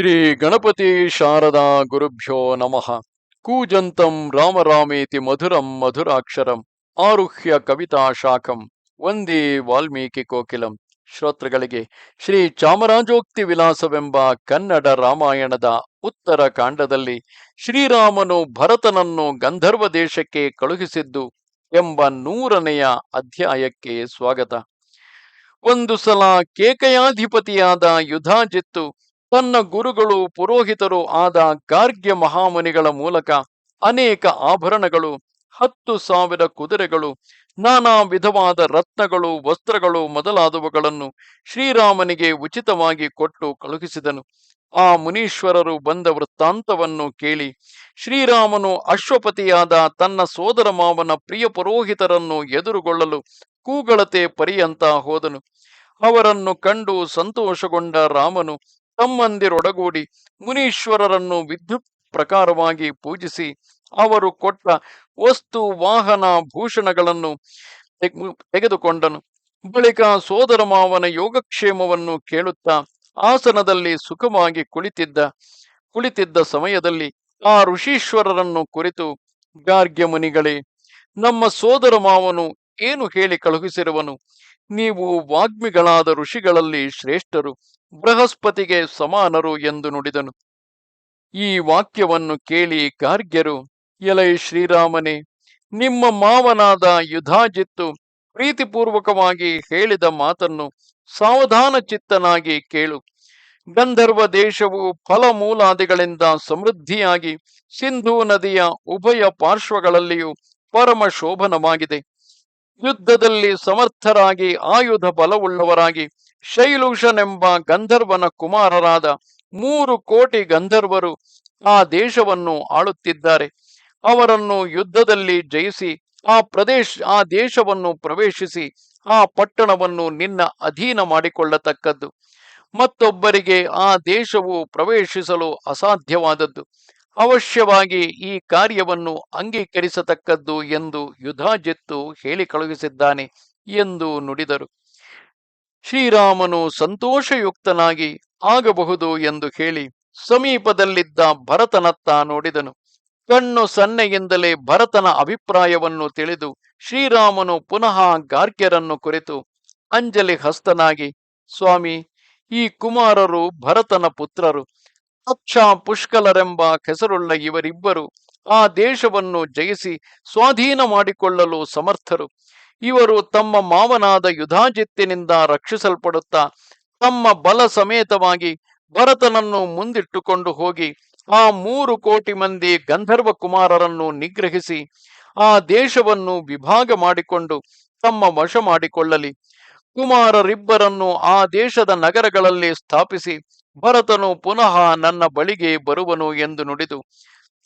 ಶ್ರೀ ಗಣಪತಿ ಶಾರದಾ ಗುರುಭ್ಯೋ ನಮಃ. ಕೂಜಂತಂ ರಾಮರಾಮೇತಿ ಮಧುರಂ ಮಧುರಾಕ್ಷರಂ ಆರುಹ್ಯ ಕವಿತಾ ಶಾಖಂ ವಂದೇ ವಾಲ್ಮೀಕಿ ಕೋಕಿಲಂ. ಶ್ರೋತೃಗಳಿಗೆ ಶ್ರೀ ಚಾಮರಾಜೋಕ್ತಿ ವಿಲಾಸವೆಂಬ ಕನ್ನಡ ರಾಮಾಯಣದ ಉತ್ತರ ಕಾಂಡದಲ್ಲಿ ಶ್ರೀರಾಮನು ಭರತನನ್ನು ಗಂಧರ್ವ ದೇಶಕ್ಕೆ ಕಳುಹಿಸಿದ್ದು ಎಂಬ ನೂರನೆಯ ಅಧ್ಯಾಯಕ್ಕೆ ಸ್ವಾಗತ. ಒಂದು ಸಲ ಕೇಕಯಾಧಿಪತಿಯಾದ ಯುಧಾಜಿತ್ತು ತನ್ನ ಗುರುಗಳು ಪುರೋಹಿತರು ಆದ ಗಾರ್ಗ್ಯ ಮಹಾಮುನಿಗಳ ಮೂಲಕ ಅನೇಕ ಆಭರಣಗಳು, ಹತ್ತು ಸಾವಿರ ಕುದುರೆಗಳು, ನಾನಾ ವಿಧವಾದ ರತ್ನಗಳು, ವಸ್ತ್ರಗಳು ಮೊದಲಾದವುಗಳನ್ನು ಶ್ರೀರಾಮನಿಗೆ ಉಚಿತವಾಗಿ ಕೊಟ್ಟು ಕಳುಹಿಸಿದನು. ಆ ಮುನೀಶ್ವರರು ಬಂದ ವೃತ್ತಾಂತವನ್ನು ಕೇಳಿ ಶ್ರೀರಾಮನು ಅಶ್ವಪತಿಯಾದ ತನ್ನ ಸೋದರ ಮಾವನ ಪ್ರಿಯ ಪುರೋಹಿತರನ್ನು ಎದುರುಗೊಳ್ಳಲು ಕೂಗಳತೆ ಪರಿಯಂತ ಹೋದನು. ಅವರನ್ನು ಕಂಡು ಸಂತೋಷಗೊಂಡ ರಾಮನು ತಮ್ಮಂದಿರೊಡಗೂಡಿ ಮುನೀಶ್ವರರನ್ನು ವಿದ್ಯುತ್ ಪ್ರಕಾರವಾಗಿ ಪೂಜಿಸಿ ಅವರು ಕೊಟ್ಟ ವಸ್ತು, ವಾಹನ, ಭೂಷಣಗಳನ್ನು ತೆಗೆದುಕೊಂಡನು. ಬಳಿಕ ಸೋದರ ಮಾವನ ಯೋಗಕ್ಷೇಮವನ್ನು ಕೇಳುತ್ತಾ ಆಸನದಲ್ಲಿ ಸುಖವಾಗಿ ಕುಳಿತಿದ್ದ ಕುಳಿತಿದ್ದ ಸಮಯದಲ್ಲಿ ಆ ಋಷೀಶ್ವರರನ್ನು ಕುರಿತು ಗಾರ್ಗ್ಯ ಮುನಿಗಳೇ ನಮ್ಮ ಸೋದರ ಮಾವನು ಏನು ಹೇಳಿ ಕಳುಹಿಸಿರುವನು? ನೀವು ವಾಗ್ಮಿಗಳಾದ ಋಷಿಗಳಲ್ಲಿ ಶ್ರೇಷ್ಠರು, ಬೃಹಸ್ಪತಿಗೆ ಸಮಾನರು ಎಂದು ನುಡಿದನು. ಈ ವಾಕ್ಯವನ್ನು ಕೇಳಿ ಗಾರ್ಗ್ಯರು, ಎಲೈ ಶ್ರೀರಾಮನೇ, ನಿಮ್ಮ ಮಾವನಾದ ಯುಧಾಜಿತ್ತು ಪ್ರೀತಿಪೂರ್ವಕವಾಗಿ ಹೇಳಿದ ಮಾತನ್ನು ಸಾವಧಾನ ಚಿತ್ತನಾಗಿ ಕೇಳು. ಗಂಧರ್ವ ದೇಶವು ಫಲಮೂಲಾದಿಗಳಿಂದ ಸಮೃದ್ಧಿಯಾಗಿ ಸಿಂಧೂ ನದಿಯ ಉಭಯ ಪಾರ್ಶ್ವಗಳಲ್ಲಿಯೂ ಪರಮ ಶೋಭನವಾಗಿದೆ. ಯುದ್ಧದಲ್ಲಿ ಸಮರ್ಥರಾಗಿ, ಆಯುಧ ಬಲವುಳ್ಳವರಾಗಿ ಶೈಲೂಷನೆಂಬ ಗಂಧರ್ವನ ಕುಮಾರರಾದ ಮೂರು ಕೋಟಿ ಗಂಧರ್ವರು ಆ ದೇಶವನ್ನು ಆಳುತ್ತಿದ್ದಾರೆ. ಅವರನ್ನು ಯುದ್ಧದಲ್ಲಿ ಜಯಿಸಿ, ಆ ಪ್ರದೇಶ, ಆ ದೇಶವನ್ನು ಪ್ರವೇಶಿಸಿ, ಆ ಪಟ್ಟಣವನ್ನು ನಿನ್ನ ಅಧೀನ ಮಾಡಿಕೊಳ್ಳತಕ್ಕದ್ದು. ಮತ್ತೊಬ್ಬರಿಗೆ ಆ ದೇಶವು ಪ್ರವೇಶಿಸಲು ಅಸಾಧ್ಯವಾದದ್ದು. ಅವಶ್ಯವಾಗಿ ಈ ಕಾರ್ಯವನ್ನು ಅಂಗೀಕರಿಸತಕ್ಕದ್ದು ಎಂದು ಯುಧಾಜಿತ್ತು ಹೇಳಿ ಕಳುಹಿಸಿದ್ದಾನೆ ಎಂದು ನುಡಿದರು. ಶ್ರೀರಾಮನು ಸಂತೋಷಯುಕ್ತನಾಗಿ ಆಗಬಹುದು ಎಂದು ಹೇಳಿ ಸಮೀಪದಲ್ಲಿದ್ದ ಭರತನತ್ತ ನೋಡಿದನು. ಕಣ್ಣು ಸನ್ನೆಯಿಂದಲೇ ಭರತನ ಅಭಿಪ್ರಾಯವನ್ನು ತಿಳಿದು ಶ್ರೀರಾಮನು ಪುನಃ ಗಾರ್ಗ್ಯರನ್ನು ಕುರಿತು ಅಂಜಲಿ ಹಸ್ತನಾಗಿ ಸ್ವಾಮಿ, ಈ ಕುಮಾರರು ಭರತನ ಪುತ್ರರು. ಅಕ್ಷ ಪುಷ್ಕಲರೆಂಬ ಹೆಸರುಳ್ಳ ಇವರಿಬ್ಬರು ಆ ದೇಶವನ್ನು ಜಯಿಸಿ ಸ್ವಾಧೀನ ಮಾಡಿಕೊಳ್ಳಲು ಸಮರ್ಥರು. ಇವರು ತಮ್ಮ ಮಾವನಾದ ಯುಧಾಜಿತ್ತಿನಿಂದ ರಕ್ಷಿಸಲ್ಪಡುತ್ತಾ ತಮ್ಮ ಬಲ ಸಮೇತವಾಗಿ ಭರತನನ್ನು ಮುಂದಿಟ್ಟುಕೊಂಡು ಹೋಗಿ ಆ ಮೂರು ಕೋಟಿ ಮಂದಿ ಗಂಧರ್ವ ಕುಮಾರರನ್ನು ನಿಗ್ರಹಿಸಿ ಆ ದೇಶವನ್ನು ವಿಭಾಗ ಮಾಡಿಕೊಂಡು ತಮ್ಮ ವಶ ಮಾಡಿಕೊಳ್ಳಲಿ. ಕುಮಾರರಿಬ್ಬರನ್ನು ಆ ದೇಶದ ನಗರಗಳಲ್ಲಿ ಸ್ಥಾಪಿಸಿ ಭರತನು ಪುನಃ ನನ್ನ ಬಳಿಗೆ ಬರುವನು ಎಂದು ನುಡಿದು,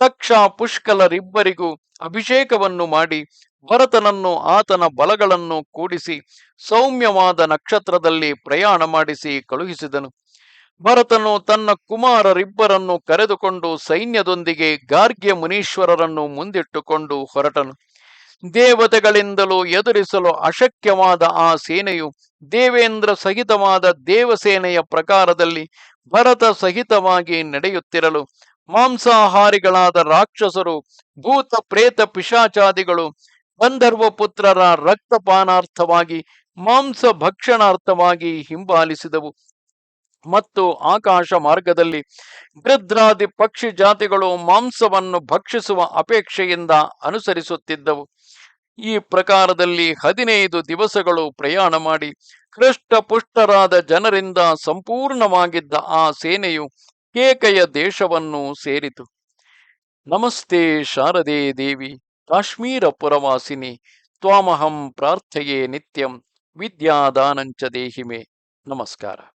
ತಕ್ಷ ಪುಷ್ಕಲರಿಬ್ಬರಿಗೂ ಅಭಿಷೇಕವನ್ನು ಮಾಡಿ, ಭರತನನ್ನು ಆತನ ಬಲಗಳನ್ನು ಕೂಡಿಸಿ, ಸೌಮ್ಯವಾದ ನಕ್ಷತ್ರದಲ್ಲಿ ಪ್ರಯಾಣ ಮಾಡಿಸಿ ಕಳುಹಿಸಿದನು. ಭರತನು ತನ್ನ ಕುಮಾರರಿಬ್ಬರನ್ನು ಕರೆದುಕೊಂಡು ಸೈನ್ಯದೊಂದಿಗೆ ಗಾರ್ಗ್ಯ ಮುನೀಶ್ವರರನ್ನು ಮುಂದಿಟ್ಟುಕೊಂಡು ಹೊರಟನು. ದೇವತೆಗಳಿಂದಲೂ ಎದುರಿಸಲು ಅಶಕ್ಯವಾದ ಆ ಸೇನೆಯು ದೇವೇಂದ್ರ ಸಹಿತವಾದ ದೇವಸೇನೆಯ ಪ್ರಕಾರದಲ್ಲಿ ಭರತ ಸಹಿತವಾಗಿ ನಡೆಯುತ್ತಿರಲು ಮಾಂಸಾಹಾರಿಗಳಾದ ರಾಕ್ಷಸರು, ಭೂತ ಪ್ರೇತ ಪಿಶಾಚಾದಿಗಳು ಗಂಧರ್ವ ಪುತ್ರರ ರಕ್ತಪಾನಾರ್ಥವಾಗಿ, ಮಾಂಸ ಭಕ್ಷಣಾರ್ಥವಾಗಿ ಹಿಂಬಾಲಿಸಿದವು. ಮತ್ತು ಆಕಾಶ ಮಾರ್ಗದಲ್ಲಿ ಗೃದ್ರಾದಿ ಪಕ್ಷಿ ಜಾತಿಗಳು ಮಾಂಸವನ್ನು ಭಕ್ಷಿಸುವ ಅಪೇಕ್ಷೆಯಿಂದ ಅನುಸರಿಸುತ್ತಿದ್ದವು. ಈ ಪ್ರಕಾರದಲ್ಲಿ ಹದಿನೈದು ದಿವಸಗಳು ಪ್ರಯಾಣ ಮಾಡಿ ಕೃಷ್ಟ ಪುಷ್ಟರಾದ ಜನರಿಂದ ಸಂಪೂರ್ಣವಾಗಿದ್ದ ಆ ಸೇನೆಯು ಕೇಕೆಯ ದೇಶವನ್ನು ಸೇರಿತು. ನಮಸ್ತೆ ಶಾರದೆ ದೇವಿ, ಕಾಶ್ಮೀರ ಪುರವಾಸಿನಿ, ತ್ವಾಮಹಂ ಪ್ರಾರ್ಥೆಯೇ ನಿತ್ಯಂ, ವಿದ್ಯಾದಾನಂಚ ದೇಹಿಮೆ. ನಮಸ್ಕಾರ.